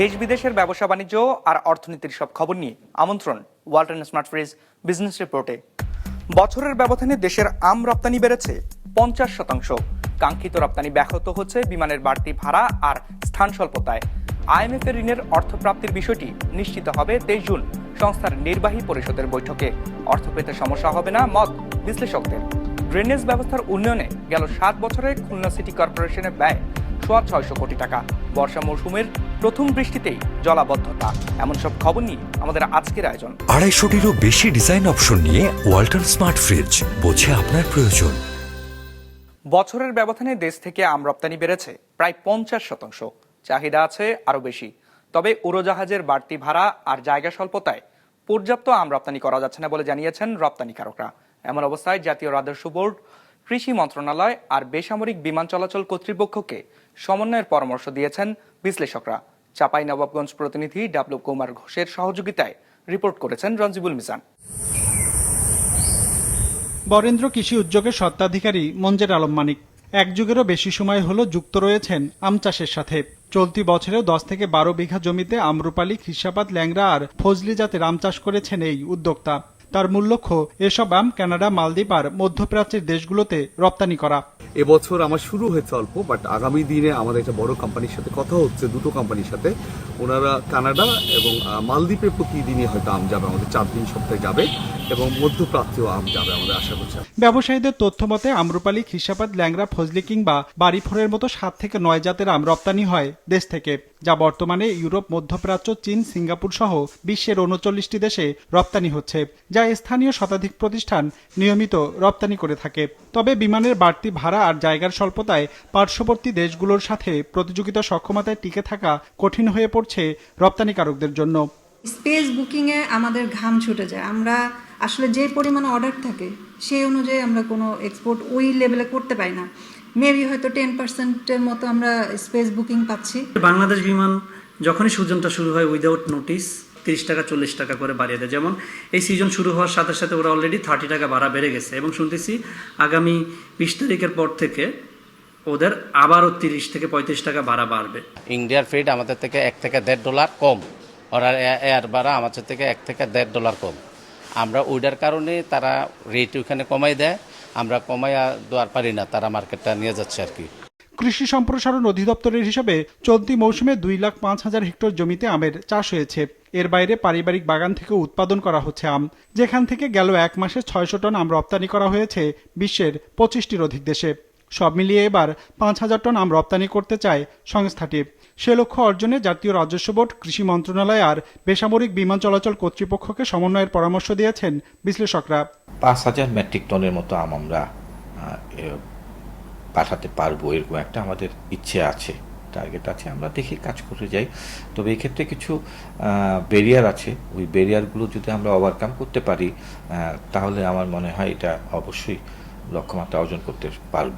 দেশ বিদেশের ব্যবসা বাণিজ্য আর অর্থনীতির সব খবর নিয়ে আমন্ত্রণ ওয়ালটন স্মার্ট ফ্রিজ বিজনেস রিপোর্টে। বছরের ব্যবধানে দেশের আম রপ্তানি বেড়েছে পঞ্চাশ শতাংশ। কাঙ্ক্ষিত রপ্তানি ব্যাহত হচ্ছে বিমানের বাড়তি ভাড়া আর স্থান স্বল্পতায়। আইএমএফ এর ঋণের অর্থপ্রাপ্তির বিষয়টি নিশ্চিত হবে তেইশ জুন সংস্থার নির্বাহী পরিষদের বৈঠকে। অর্থ পেতে সমস্যা হবে না মত বিশ্লেষকদের। ড্রেনেজ ব্যবস্থার উন্নয়নে গেল সাত বছরে খুলনা সিটি কর্পোরেশনের ব্যয় সোয়া ছয়শো কোটি টাকা। বর্ষা মৌসুমের প্রথম বৃষ্টিতেই জলাবদ্ধতা। এমন সব খবর নিয়ে আমাদের আজকের আয়োজন। আড়াইশোটিরও বেশি ডিজাইন অপশন নিয়ে ওয়াল্টন স্মার্ট ফ্রিজ বোঝে আপনার প্রয়োজন। বছরের ব্যবধানে দেশ থেকে আম রপ্তানি বেড়েছে প্রায় পঞ্চাশ শতাংশ। চাহিদা আছে আরও বেশি। তবে উড়োজাহাজের বাড়তি ভাড়া আর জায়গা স্বল্পতায় পর্যাপ্ত আম রপ্তানি করা যাচ্ছে না বলে জানিয়েছেন রপ্তানিকারকরা। এমন অবস্থায় জাতীয় রাজস্ব বোর্ড কৃষি মন্ত্রণালয় আর বেসামরিক বিমান চলাচল কর্তৃপক্ষকে সমন্বয়ের পরামর্শ দিয়েছেন বিশ্লেষকরা। চাপাই নবাবগঞ্জ প্রতিনিধি ডাবলু কুমার ঘোষের সহযোগিতায় রিপোর্ট করেছেন রঞ্জিবুল মিজান। বরেন্দ্র কৃষি উদ্যোগের স্বত্বাধিকারী মঞ্জের আলম মানিক। এক যুগেরও বেশি সময় হলো যুক্ত রয়েছেন আম চাষের সাথে। চলতি বছরেও দশ থেকে বারো বিঘা জমিতে আমরুপালি খিসাপাত ল্যাংড়া আর ফজলি জাতের আম চাষ করেছেন এই উদ্যোক্তা। তার মূল লক্ষ্য এসব আম কানাডা মালদ্বীপ আর মধ্যপ্রাচ্যের দেশগুলোতে রপ্তানি করা। এবছর আমার শুরু হয়েছে অল্প বাট আগামী দিনে আমাদের একটা বড় কোম্পানির সাথে কথা হচ্ছে দুটো কোম্পানির সাথে। ওনারা কানাডা এবং মালদ্বীপে প্রতিদিনই হয়তো আম যাবে আমাদের চার দিন সপ্তাহে যাবে এবং মধ্যপ্রাচ্যেও আম যাবে আমাদের আশা করছি। ব্যবসায়ীদের তথ্য মতে আমরুপালি খিসাপাত ল্যাংরা ফজলি কিংবা বাড়িফোরের মতো সাত থেকে নয় জাতের আম রপ্তানি হয় দেশ থেকে যা বর্তমানে ইউরোপ মধ্যপ্রাচ্য চীন সিঙ্গাপুর সহ বিশ্বের উনচল্লিশটি দেশে রপ্তানি হচ্ছে। যা স্থানীয় শতাধিক প্রতিষ্ঠান নিয়মিত রপ্তানি করে থাকে। তবে বিমানের বাড়তি ভাড়া আর জায়গার স্বল্পতায় পার্শ্ববর্তী দেশগুলোর সাথে প্রতিযোগিতা সক্ষমতায় টিকে থাকা কঠিন হয়ে পড়ছে রপ্তানিকারকদের জন্য। স্পেস বুকিংয়ে আমাদের ঘাম ছুটে যায়। আমরা আসলে যে পরিমাণে অর্ডার থাকে সেই অনুযায়ী আমরা কোনো এক্সপোর্ট ওই লেভেলে করতে পারি না। মেবি হয়তো টেন পার্সেন্টের মতো আমরা স্পেস বুকিং পাচ্ছি। বাংলাদেশ বিমান যখনই সিজনটা শুরু হয় উইদাউট নোটিস তিরিশ টাকা, চল্লিশ টাকা করে বাড়িয়ে দেয়। যেমন এই সিজন শুরু হওয়ার সাথে সাথে ওরা অলরেডি থার্টি টাকা ভাড়া বেড়ে গেছে। এবং শুনতেছি আগামী বিশ তারিখের পর থেকে ওদের আবারও তিরিশ থেকে পঁয়ত্রিশ টাকা ভাড়া বাড়বে। ইন্ডিয়ার ফিড আমাদের থেকে এক থেকে দেড় ডলার কম। ওরা এয়ার ভাড়া আমাদের থেকে এক থেকে দেড় ডলার কম। আমরা ওইটার কারণে তারা রেট ওখানে কমাই দেয়। আমরা কমাইয়া দেওয়ার পারি না, তারা মার্কেটটা নিয়ে যাচ্ছে আর কি। কৃষি সম্প্রসারণ অধিদপ্তরের হিসাবে চলতি মৌসুমে দুই লাখ পাঁচ হাজার হেক্টর জমিতে আমের চাষ হয়েছে। এর বাইরে পারিবারিক বাগান থেকে উৎপাদন করা হচ্ছে আম। যেখান থেকে গেল এক মাসে ছয়শো টন আম রপ্তানি করা হয়েছে বিশ্বের পঁচিশটির অধিক দেশে। সব মিলিয়ে এবার পাঁচ হাজার টন আম রপ্তানি করতে চায় সংস্থাটি। সে লক্ষ্য অর্জনে জাতীয় রাজস্ব বোর্ড, কৃষি মন্ত্রণালয় আর বেসামরিক বিমান চলাচল কর্তৃপক্ষকে সমন্বয়ের পরামর্শ দিয়েছেন বিশ্লেষকরা। পাঁচ হাজার মেট্রিক টনের মতো আম আমরা পাঠাতে পারব, এরকম একটা আমাদের ইচ্ছে আছে টার্গেট আছে, আমরা দেখি কাজ করে যাই। তবে এক্ষেত্রে কিছু ব্যারিয়ার আছে, ওই ব্যারিয়ারগুলো যদি আমরা ওভারকাম করতে পারি তাহলে আমার মনে হয় এটা অবশ্যই লক্ষ্যমাত্রা অর্জন করতে পারব।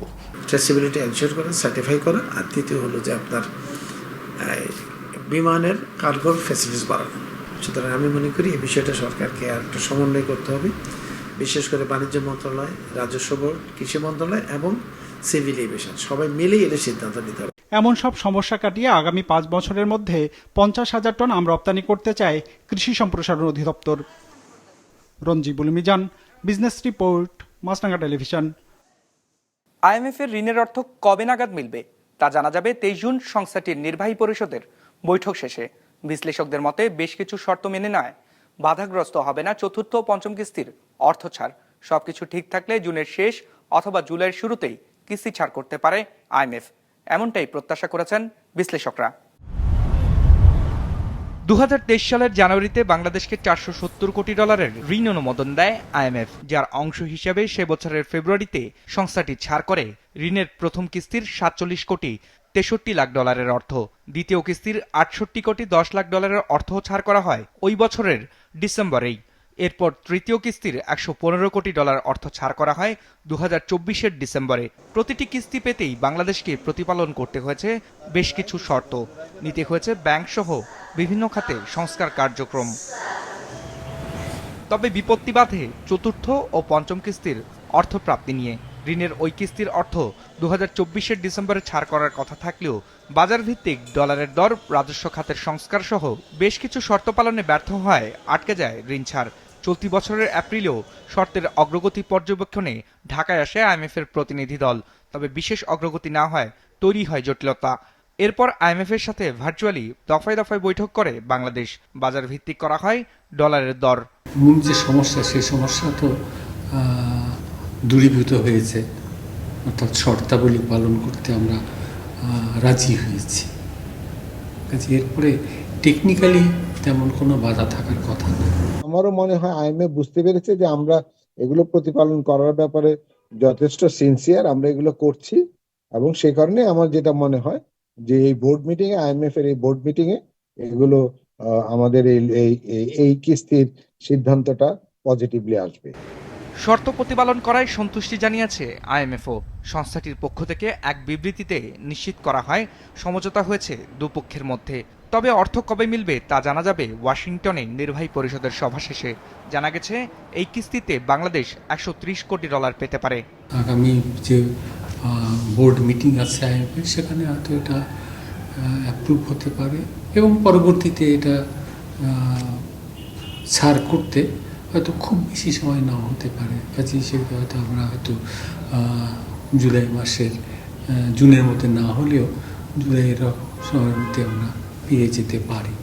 ট্রেসিবিলিটি এনশিওর করা সার্টিফাই করা, আর তৃতীয় হলো যে আপনার বিমানের কার্গোর ফ্যাসিলিটিস বাড়ানো। সুতরাং আমি মনে করি এই বিষয়টা সরকারকে আর একটু সমন্বয় করতে হবে। বিশেষ করে বাণিজ্য মন্ত্রণালয় রাজস্ব বোর্ড কৃষি মন্ত্রণালয় এবং সিভিল এভিয়েশন সবাই মিলেই এটা সিদ্ধান্ত নিতে হবে। এমন সব সমস্যা কাটিয়ে আগামী পাঁচ বছরের মধ্যে পঞ্চাশ হাজার টন আম রপ্তানি করতে চায় কৃষি সম্প্রসারণ অধিদপ্তর। Ranjibul Mizan business report Masnanga television. IMF এর ঋণের অর্থ কবে নাগাদ মিলবে তা জানা যাবে তেইশ জুন সংস্থাটির নির্বাহী পরিষদের বৈঠক শেষে। বিশ্লেষকদের মতে বেশ কিছু শর্ত মেনে নেয়। বাধাগ্রস্ত হবে না চতুর্থ পঞ্চম কিস্তির অর্থ ছাড়। সবকিছু ঠিক থাকলে জুনের শেষ অথবা জুলাইয়ের শুরুতেই কিস্তি ছাড় করতে পারে আইএমএফ। এমনটাই প্রত্যাশা করেছেন বিশ্লেষকরা। দু হাজার তেইশ সালের জানুয়ারিতে বাংলাদেশকে চারশো সত্তর কোটি ডলারের ঋণ অনুমোদন দেয় আইএমএফ, যার অংশ হিসেবে সে বছরের ফেব্রুয়ারিতে সংস্থাটি ছাড় করে ঋণের প্রথম কিস্তির সাতচল্লিশ কোটি তেষট্টি লাখ ডলারের অর্থ। দ্বিতীয় কিস্তির আটষট্টি কোটি দশ লাখ ডলারের অর্থ ছাড় করা হয় ওই বছরের ডিসেম্বরেই। এরপর তৃতীয় কিস্তির একশো পনেরো কোটি ডলার অর্থ ছাড় করা হয় দু হাজার চব্বিশের ডিসেম্বরে। প্রতিটি কিস্তি পেতেই বাংলাদেশকে প্রতিপালন করতে হয়েছে বেশ কিছু শর্ত। নিতে হয়েছে ব্যাংক সহ বিভিন্ন খাতে সংস্কার কার্যক্রম। তবে বিপত্তি বাধে চতুর্থ ও পঞ্চম কিস্তির অর্থপ্রাপ্তি নিয়ে। ঋণের ওই কিস্তির অর্থ দু হাজার ডিসেম্বরে ছাড় করার কথা থাকলেও বাজার ভিত্তিক ডলারের দর, রাজস্ব খাতের সংস্কার সহ বেশ কিছু শর্ত পালনে ব্যর্থ হয় আটকে যায় ঋণ ছাড়। চলতি বছরের এপ্রিলেও শর্তের অগ্রগতি পর্যবেক্ষণে ঢাকায় আসে আইএমএফ এর প্রতিনিধি দল। তবে বিশেষ অগ্রগতি না হয়, তৈরি হয় জটিলতা। এরপর আইএমএফ এর সাথে ভার্চুয়ালি দফায় দফায় বৈঠক করে বাংলাদেশ। বাজার ভিত্তিক করা হয় ডলারের দর। মূল যে সমস্যা, সেই সমস্যা তো দূরীভূত হয়েছে। অর্থাৎ শর্তাবলী পালন করতে আমরা রাজি হয়েছি। এরপরে টেকনিক্যালি তেমন কোনো বাধা থাকার কথা না। আমারও মনে হয় আইএমএফ বুঝতে পেরেছে যে আমরা এগুলো প্রতিপালন করার ব্যাপারে যথেষ্ট সিনসিয়ার আমরা এগুলো করছি এবং সে কারণে আমার যেটা মনে হয় যে এই বোর্ড মিটিং এ আইএমএফ এর এই বোর্ড মিটিং এ এগুলো আমাদের এই এই- এই- এই কিস্তির সিদ্ধান্তটা পজিটিভলি আসবে। শর্ত প্রতিপালন করায় সন্তুষ্টি জানিয়েছে আইএমএফও। সংস্থাটির পক্ষ থেকে এক বিবৃতিতে নিশ্চিত করা হয় সমঝোতা হয়েছে দুপক্ষের মধ্যে। তবে অর্থ কবে মিলবে তা জানা যাবে ওয়াশিংটনে নির্বাহী পরিষদের সভা শেষে। জানা গেছে, এই কিস্তিতে বাংলাদেশ একশো কোটি ডলার পেতে পারে। আগামী যে বোর্ড মিটিং আছে আইএফের সেখানে হয়তো এটা অ্যাপ্রুভ হতে পারে এবং পরবর্তীতে এটা ছাড় করতে হয়তো খুব বেশি সময় নাও হতে পারে। কাজেই সেটা হয়তো আমরা হয়তো জুলাই মাসের জুনের মধ্যে না হলেও জুলাইয়ের সময়ের মধ্যে আমরা পেয়ে যেতে পারি।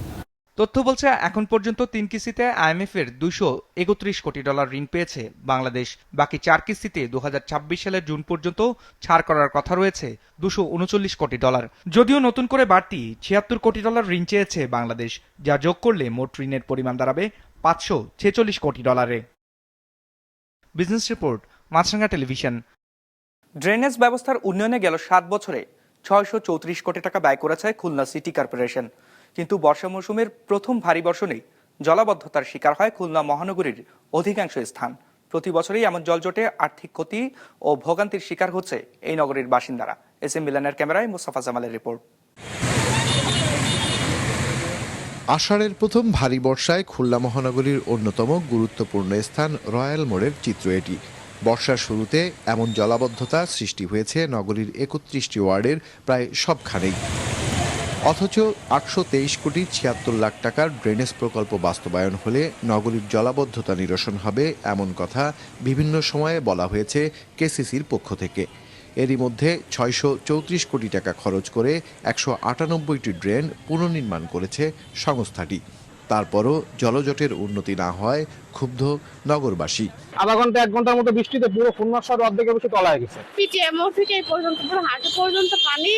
তথ্য বলছে এখন পর্যন্ত তিন কিস্তিতে আইএমএফ এর দুশো একত্রিশ কোটি ডলার ঋণ পেয়েছে। বাংলাদেশ বাকি চার কিস্তিতে দু হাজার ছাব্বিশ সালের জুন পর্যন্ত ছাড় করার কথা রয়েছে দুশো উনচল্লিশ কোটি ডলার। যদিও নতুন করে বাড়তি ছিয়াত্তর কোটি ডলার ঋণ চেয়েছে বাংলাদেশ যা যোগ করলে মোট ঋণের পরিমাণ দাঁড়াবে পাঁচশো ছেচল্লিশ কোটি ডলারে। Business report Maasranga television. Drainage ব্যবস্থার উন্নয়নে গেল সাত বছরে। ছয়শো চৌত্রিশ কোটি টাকা ব্যয় করেছে খুলনা সিটি কর্পোরেশন। কিন্তু বর্ষা মৌসুমের প্রথম ভারী বর্ষণেই জলাবদ্ধতার শিকার হয় খুলনা মহানগরীর অধিকাংশ স্থান। প্রতি বছরই এমন জলজটে আর্থিক ক্ষতি ও ভোগান্তির শিকার হচ্ছে এই নগরীর বাসিন্দারা। এস এম মিলানের ক্যামেরায় মোস্তাফা জামালের রিপোর্ট। আষাঢ়ের প্রথম ভারী বর্ষায় খুলনা মহানগরীর অন্যতম গুরুত্বপূর্ণ স্থান রয়্যাল মোড়ের চিত্র এটি। বর্ষার শুরুতে এমন জলাবদ্ধতা সৃষ্টি হয়েছে নগরীর একত্রিশটি ওয়ার্ডের প্রায় সবখানেই। অথচ আটশো তেইশ কোটি ছিয়াত্তর লাখ টাকার ড্রেনেজ প্রকল্প বাস্তবায়ন হলে নগরীর জলাবদ্ধতা নিরসন হবে এমন কথা বিভিন্ন সময়ে বলা হয়েছে কেসিসির পক্ষ থেকে। এরই মধ্যে ছয়শো চৌত্রিশ কোটি টাকা খরচ করে একশো আটানব্বইটি ড্রেন পুনর্নির্মাণ করেছে সংস্থাটি। তারপরও জলজটের উন্নতি না হয় ক্ষুব্ধ নগরবাসী। আধা ঘণ্টা এক ঘণ্টার মতো বৃষ্টিতে পুরো খুলনা শহর অর্ধেকের বেশি তলায় গেছে। পিঠে পিঠে এই পর্যন্ত পুরো হাঁটু পর্যন্ত পানি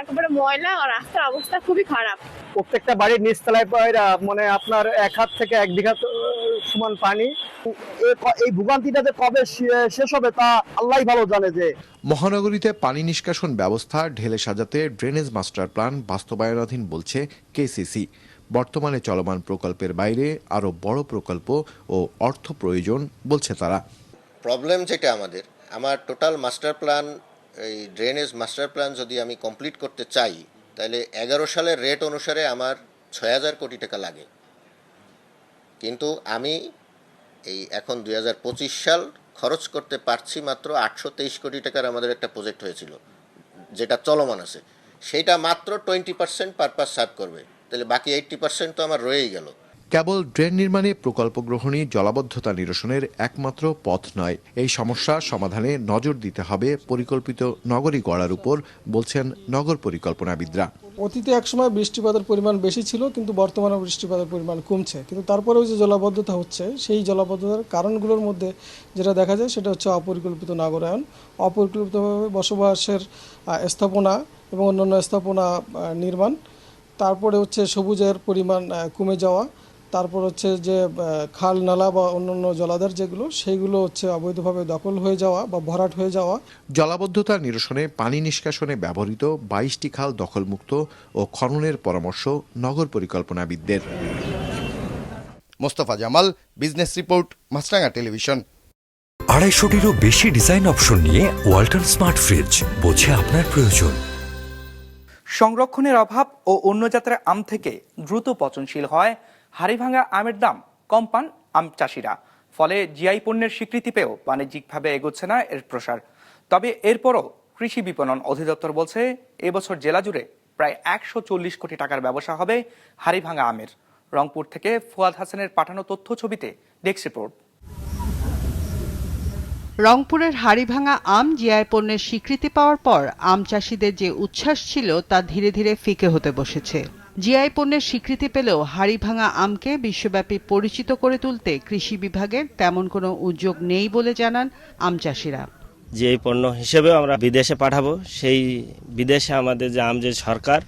একেবারে ময়লা আর রাস্তার অবস্থা খুবই খারাপ। প্রত্যেকটা বাড়ির নিচতলায় প্রায় মানে আপনার এক হাত থেকে এক বিঘা সমান পানি। এই ভোগান্তিটা যে কবে শেষ হবে তা আল্লাহ ভালো জানে যে। মহানগরীতে পানি নিষ্কাশন ব্যবস্থা ঢেলে সাজাতে ড্রেনেজ মাস্টার প্ল্যান বাস্তবায়নাধীন বলছে কেসিসি। বর্তমানে চলমান প্রকল্পের বাইরে আরও বড় প্রকল্প ও অর্থ প্রয়োজন বলছে তারা। প্রবলেম যেটা আমাদের, আমার টোটাল মাস্টার প্ল্যান, এই ড্রেনেজ মাস্টার প্ল্যান যদি আমি কমপ্লিট করতে চাই, তাহলে এগারো সালের রেট অনুসারে আমার ছয় হাজার কোটি টাকা লাগে। কিন্তু আমি এই এখন দুই হাজার পঁচিশ সাল খরচ করতে পারছি মাত্র আটশো তেইশ কোটি টাকার আমাদের একটা প্রজেক্ট হয়েছিল, যেটা চলমান আছে। সেইটা মাত্র টোয়েন্টি পার্সেন্ট পারপাস সার্ভ করবে। তাহলে বাকি এইট্টি পার্সেন্ট তো আমার রয়েই গেল। কেবল ড্রেন নির্মাণে প্রকল্প গ্রহণই জলাবদ্ধতা নিরসনের একমাত্র পথ নয়। এই সমস্যা সমাধানে নজর দিতে হবে পরিকল্পিত নগরী গড়ার উপর বলছেন নগর পরিকল্পনাবিদরা। অতীতে একসময় বৃষ্টিপাতের পরিমাণ বেশি ছিল কিন্তু বর্তমানে বৃষ্টিপাতের পরিমাণ কমছে। কিন্তু তারপরেও যে জলাবদ্ধতা হচ্ছে সেই জলাবদ্ধতার কারণগুলোর মধ্যে যেটা দেখা যায় সেটা হচ্ছে অপরিকল্পিত নগরায়ন। অপরিকল্পিতভাবে বসবাসের স্থাপনা এবং অন্যান্য স্থাপনা নির্মাণ। তারপরে হচ্ছে সবুজের পরিমাণ কমে যাওয়া। তারপর হচ্ছে যে খাল নালা বা অন্যান্য জলাধার যেগুলো সেইগুলো হচ্ছে অবৈধভাবে দখল হয়ে যাওয়া বা ভরাট হয়ে যাওয়া। জলাবদ্ধতা নিরসনে পানি নিষ্কাশনে ব্যবহৃত বাইশটি খাল দখলমুক্ত ও খননের পরামর্শ নগর পরিকল্পনাবিদদের। Mostafa Jamal business report Maasranga television. আড়াইশোটিরও বেশি ডিজাইন অপশন নিয়ে ওয়ালটন স্মার্ট ফ্রিজ বোঝে আপনার প্রয়োজন। সংরক্ষণের অভাব ও অন্য জাতের আম থেকে দ্রুত পচনশীল হয়। হাড়িভাঙা আমের দাম কম পান আম চাষিরা। ফলে জিআই পণ্যের স্বীকৃতি পেয়েও বাণিজ্যিকভাবে এগোচ্ছে না এর প্রসার। তবে এরপরও কৃষি বিপণন অধিদপ্তর বলছে, এবছর জেলা জুড়ে প্রায় একশো চল্লিশ কোটি টাকার ব্যবসা হবে হাড়িভাঙা আমের। রংপুর থেকে ফুয়াদ হাসানের পাঠানো তথ্য ছবিতে ডেস্ক রিপোর্ট। রংপুরের হাড়িভাঙা আম জিআই পণ্যের স্বীকৃতি পাওয়ার পর আম চাষিদের যে উচ্ছ্বাস ছিল তা ধীরে ধীরে ফিকে হতে বসেছে। জিআই পণ্যের স্বীকৃতি পেলেও হাড়িভাঙা আমকে বিশ্বব্যাপী পরিচিত করে তুলতে কৃষি বিভাগের তেমন কোনো উদ্যোগ নেই বলে জানান আম চাষিরা। যে পণ্য হিসেবেও আমরা বিদেশে পাঠাবো। সেই বিদেশে আমাদের যে আম যে সরকার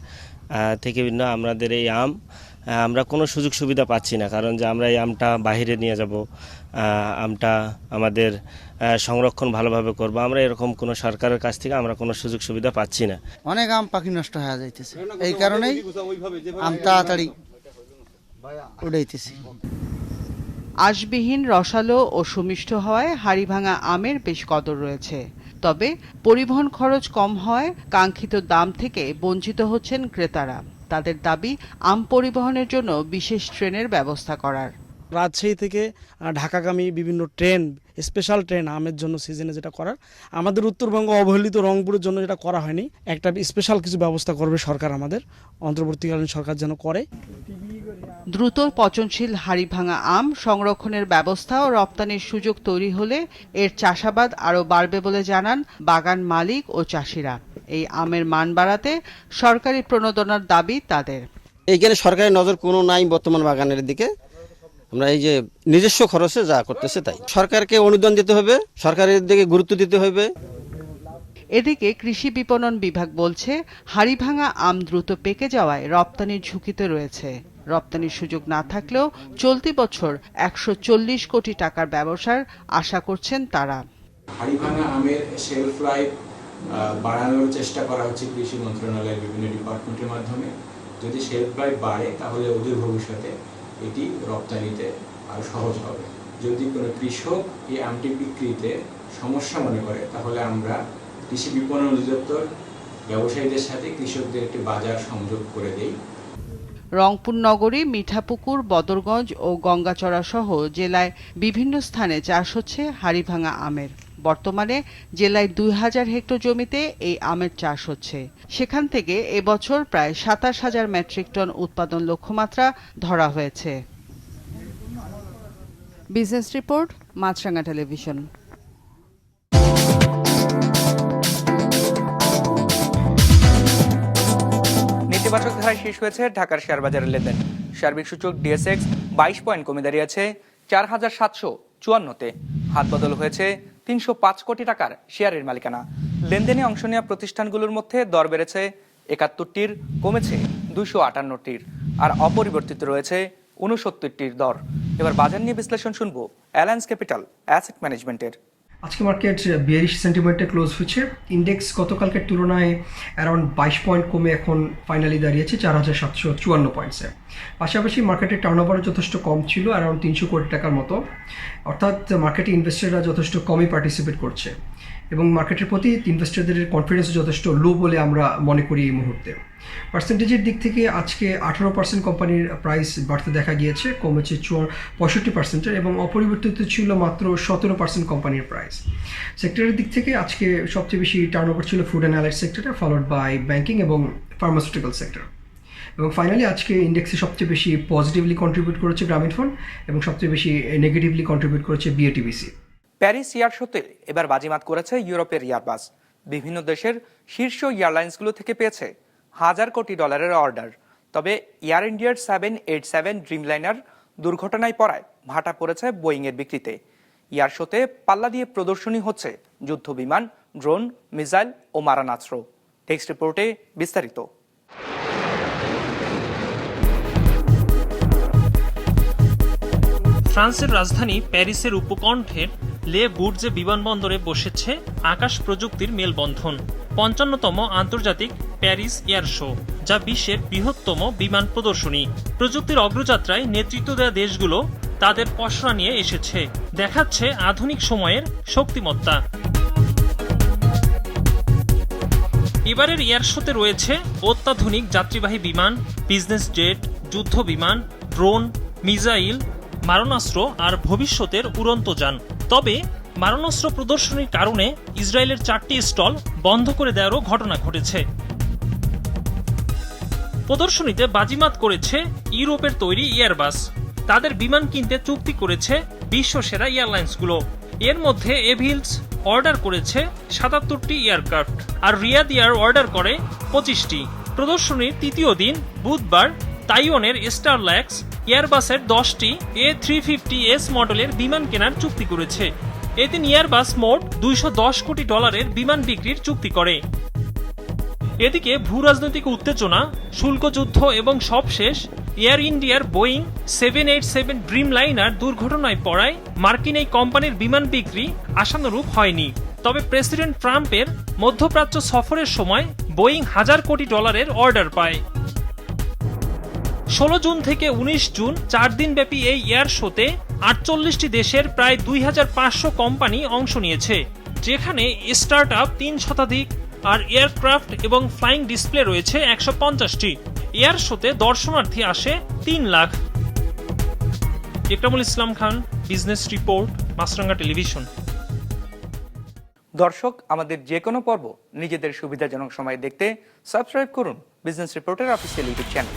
থেকে ভিন্ন আমাদের এই আম আমরা কোনো সুযোগ সুবিধা পাচ্ছি না। কারণ যে আমরা এই আমটা বাইরে নিয়ে যাব আমটা আমাদের সংরক্ষণ ভালোভাবে করব। আমরা এরকম কোনো সরকারের কাছ থেকে আমরা কোনো সুযোগ সুবিধা পাচ্ছি না। অনেক আম পাখি নষ্ট হয়ে যাইতেছে। এই কারণেই আম তাড়াতাড়ি উড়াইতেছি। আশবিহীন রসালো ও সুমিষ্ট হওয়ায় হাড়িভাঙা আমের বেশ কদর রয়েছে। তবে পরিবহন খরচ কম হয় কাঙ্ক্ষিত দাম থেকে বঞ্চিত হচ্ছেন ক্রেতারা। তাদের দাবি আম পরিবহনের জন্য বিশেষ ট্রেনের ব্যবস্থা করার। রাজশাহী থেকে ঢাকাগামী বিভিন্ন ট্রেন স্পেশাল ট্রেন আমের জন্য সিজনে যেটা করার। আমাদের উত্তরবঙ্গ অবহেলিত রংপুরের জন্য যেটা করা হয়নি একটা স্পেশাল কিছু ব্যবস্থা করবে সরকার আমাদের। অন্তর্বর্তীকালীন সরকার যেন করে। দ্রুত পচনশীল হাড়িভাঙা আম সংরক্ষণের ব্যবস্থা ও রপ্তানির সুযোগ তৈরি হলে এর চাষাবাদ আরও বাড়বে বলে জানান বাগান মালিক ও চাষিরা। এই আমের মান বাড়াতে সরকারি প্রণোদনার দাবি তাদের। এইখানে সরকারের নজর কোনো নাই বর্তমান বাগানের দিকে। আমরা এই যে নিজস্ব খরচে যা করতেছে তাই। সরকারকে অনুদান দিতে হবে সরকারের দিকে গুরুত্ব দিতে হবে। এদিকে কৃষি বিপণন বিভাগ বলছে হাড়িভাঙা আম দ্রুত পেকে যাওয়ায় রপ্তানির ঝুঁকিতে রয়েছে। রপ্তানির সুযোগ না থাকলেও চলতি বছর একশো চল্লিশ কোটি টাকার ব্যবসার আশা করছেন তারা। হাড়িভাঙা আমের শেলফ লাইফ বাড়ানোর চেষ্টা করা হচ্ছে কৃষি মন্ত্রণালয়ের বিভিন্ন ডিপার্টমেন্টের মাধ্যমে। যদি শেলফ লাইফ বাড়ে তাহলে অদূর ভবিষ্যতে এটি রপ্তানিতে আরও সহজ হবে। যদি কোনো কৃষক এই আমটি বিক্রিতে সমস্যা মনে করে, তাহলে আমরা কৃষি বিপণন অধিদপ্তর ব্যবসায়ীদের সাথে কৃষকদের একটি বাজার সংযোগ করে দেই। রংপুর নগরী, মিঠাপুকুর, বদরগঞ্জ ও গঙ্গাচড়া সহ জেলায় বিভিন্ন স্থানে চাষ হচ্ছে হাড়িভাঙা আমের। বর্তমানে জেলায় দুই হাজার হেক্টর জমিতে এই আমের চাষ হচ্ছে। সেখান থেকে এবছর প্রায় সাতাশ হাজার মেট্রিক টন উৎপাদন লক্ষ্যমাত্রা ধরা হয়েছে। Business report Maasranga television. নেতিবাচক ধারায় শেষ হয়েছে ঢাকার শেয়ার বাজারের লেনদেন। সার্বিক সূচক ডিএসএক্স বাইশ পয়েন্ট কমে দাঁড়িয়েছে চার হাজার সাতশো চুয়ান্নতে। হাত বদল হয়েছে তিনশো পাঁচ কোটি টাকার শেয়ারের মালিকানা। লেনদেনে অংশ নেওয়া প্রতিষ্ঠানগুলোর মধ্যে দর বেড়েছে একাত্তরটির, কমেছে দুশো আটান্নটির আর অপরিবর্তিত রয়েছে উনসত্তরটির দর। এবার বাজার নিয়ে বিশ্লেষণ শুনব অ্যালায়েন্স ক্যাপিটাল অ্যাসেট ম্যানেজমেন্টের। আজকে মার্কেট বিয়ারিশ সেন্টিমেন্টে ক্লোজ হয়েছে। ইন্ডেক্স গতকালকের তুলনায় অ্যারাউন্ড বাইশ পয়েন্ট কমে এখন ফাইনালি দাঁড়িয়েছে চার হাজার সাতশো চুয়ান্ন পয়েন্টসে পাশাপাশি মার্কেটের টার্ন যথেষ্ট কম ছিল অ্যারাউন্ড তিনশো কোটি টাকার মতো। অর্থাৎ মার্কেটে ইনভেস্টাররা যথেষ্ট কমই পার্টিসিপেট করছে। এবং মার্কেটের প্রতি ইনভেস্টরদের কনফিডেন্স যথেষ্ট লো বলে আমরা মনে করি এই মুহূর্তে। পার্সেন্টেজের দিক থেকে আজকে আঠারো পার্সেন্ট কোম্পানির প্রাইস বাড়তে দেখা গিয়েছে, কমেছে চুয়ার পঁয়ষট্টি পার্সেন্টের এবং অপরিবর্তিত ছিল মাত্র সতেরো পার্সেন্ট কোম্পানির প্রাইস সেক্টরের দিক থেকে আজকে সবচেয়ে বেশি টার্ন ওভার ছিল ফুড অ্যান্ড অ্যালাইড সেক্টরে ফলোড বাই ব্যাংকিং এবং ফার্মাসিউটিক্যাল সেক্টর এবং ফাইনালি আজকে ইন্ডেক্সে সবচেয়ে বেশি পজিটিভলি কন্ট্রিবিউট করেছে গ্রামীণ ফোন এবং সবচেয়ে বেশি নেগেটিভলি কন্ট্রিবিউট করেছে বিএটিবিসি প্যারিস এয়ার শোতে এবার বাজিমাত করেছে ইউরোপের এয়ারবাস বিভিন্ন দেশের শীর্ষ এয়ারলাইন্সগুলো থেকে পেয়েছে হাজার কোটি ডলারের অর্ডার। তবে এয়ার ইন্ডিয়ার সেভেন এইট সেভেন ড্রিমলাইনার দুর্ঘটনায় পড়ায় ভাটা পড়েছে বোয়িংয়ের বিক্রিতে এয়ার শোতে পাল্লা দিয়ে প্রদর্শনী হচ্ছে যুদ্ধ বিমান ড্রোন, মিসাইল ও মারানাস্ত্র টেক্সট রিপোর্টে বিস্তারিত। ফ্রান্সের রাজধানী প্যারিসের উপকণ্ঠে লে বুর্জে বিমানবন্দরে বসেছে আকাশ প্রযুক্তির মেলবন্ধন, পঞ্চান্নতম আন্তর্জাতিক প্যারিস এয়ার শো, যা বিশ্বের বৃহত্তম বিমান প্রদর্শনী। প্রযুক্তির অগ্রযাত্রায় নেতৃত্ব দেওয়া দেশগুলো তাদের পসরা নিয়ে এসেছে, দেখাচ্ছে আধুনিক সময়ের শক্তিমত্তা। এবারের এয়ার শোতে রয়েছে অত্যাধুনিক যাত্রীবাহী বিমান বিজনেস জেট যুদ্ধ বিমান ড্রোন মিজাইল মারণাস্ত্র আর ভবিষ্যতের উড়ন্ত যান। তবে মারণাস্ত্র প্রদর্শনীর কারণে ইসরায়েলের চারটি স্টল বন্ধ করে দেওয়ারও ঘটনা ঘটেছে। প্রদর্শনীতে বাজিমাত করেছে ইউরোপের তৈরি এয়ারবাস। তাদের বিমান কিনতে চুক্তি করেছে বিশ্বসেরা এয়ারলাইন্সগুলো। এর মধ্যে এভিলস অর্ডার করেছে সাতাত্তরটি এয়ারক্রাফট আর রিয়াদ এয়ার অর্ডার করে পঁচিশটি। প্রদর্শনীর তৃতীয় দিন বুধবার তাইওয়ানের স্টারল্যাক্স এয়ারবাসের দশটি এ থ্রি ফিফটি এস মডেলের বিমান কেনার চুক্তি করেছে। এদিন এয়ারবাস মোট দুইশো দশ কোটি ডলারের বিমান বিক্রির চুক্তি করে। এদিকে ভূ রাজনৈতিক উত্তেজনা, শুল্ক যুদ্ধ এবং সবশেষ এয়ার ইন্ডিয়ার Boeing seven eight seven Dreamliner দুর্ঘটনায় পড়ায় মার্কিন এই কোম্পানির বিমান বিক্রি আশানুরূপ হয়নি। তবে প্রেসিডেন্ট ট্রাম্পের মধ্যপ্রাচ্য সফরের সময় বোয়িং হাজার কোটি ডলারের অর্ডার পায়। ষোলো জুন থেকে উনিশ জুন চার দিনব্যাপী এই এয়ার শোতে আটচল্লিশটি দেশের প্রায় দুই হাজার পাঁচশো কোম্পানি অংশ নিয়েছে, যেখানে স্টার্ট আপ তিন শতাধিক আর এয়ারক্রাফট এবং ফ্লাইং ডিসপ্লে রয়েছে একশো পঞ্চাশটি। এয়ার শোতে দর্শনার্থী আসে তিন lakh. Ikramul Islam Khan, business report Maasranga television. দর্শক, আমাদের যে কোনো পর্ব নিজেদের সুবিধাজনক সময় দেখতে সাবস্ক্রাইব করুন বিজনেস রিপোর্টের অফিসিয়াল ইউটিউব চ্যানেল।